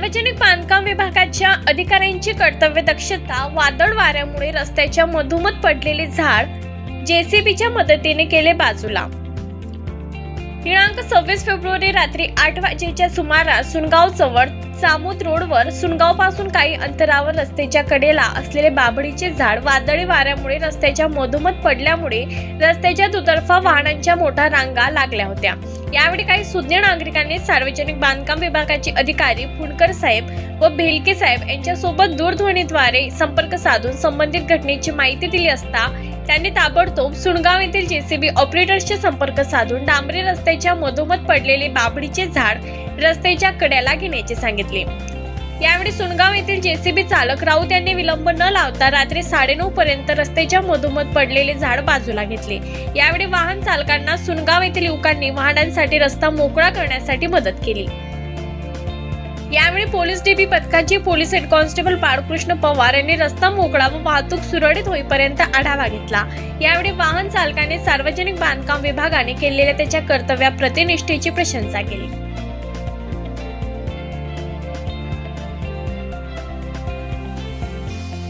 सार्वजनिक बांधकाम विभागाच्या अधिकाऱ्यांची कर्तव्य दक्षता वादळ वाऱ्यामुळे रस्त्याच्या मधोमध पडलेले झाड जेसीबीच्या मदतीने केले बाजूला. दिनांक सव्वीस फेब्रुवारी रात्री आठ वाजेच्या सुमारास सुनगाव जवळ चामोद रोडवर सुनगावपासून काही अंतरावर रस्त्याच्या कडेला असलेले बाभळीचे झाड वादळी वाऱ्यामुळे रस्त्याच्या मधोमध पडल्यामुळे रस्त्याच्या दुतर्फा वाहनांच्या मोठ्या रांगा लागल्या होत्या. यावेळी काही सुज्ञ नागरिकांनी सार्वजनिक बांधकाम विभागाचे अधिकारी फुंडकर साहेब व भेलके साहेब यांच्यासोबत दूरध्वनीद्वारे संपर्क साधून संबंधित घटनेची माहिती दिली असता त्यांनी ताबडतोब सुणगाव येथील जेसीबी ऑपरेटर्सचे संपर्क साधून डांबरी रस्त्याच्या मधोमध पडलेले बाबडीचे झाड रस्त्याच्या कड्याला घेण्याचे सांगितले. यावेळी सुनगाव येथील जेसीबी चालक राऊत यांनी विलंब न लावता रात्री साडेनऊ पर्यंत रस्त्याच्या मधोमध पडलेले झाड बाजूला घेतले. यावेळी वाहन चालकांना सुनगाव येथील युवकांनी वाहनांसाठी रस्ता मोकळा करण्यासाठी मदत केली. यावेळी पोलीस डीबी पथकाचे police head constable Balkrishna Pawar यांनी रस्ता मोकळा व वाहतूक सुरळीत होईपर्यंत आढावा घेतला. यावेळी वाहन चालकाने सार्वजनिक बांधकाम विभागाने केलेल्या त्याच्या कर्तव्या प्रतिनिष्ठेची प्रशंसा केली.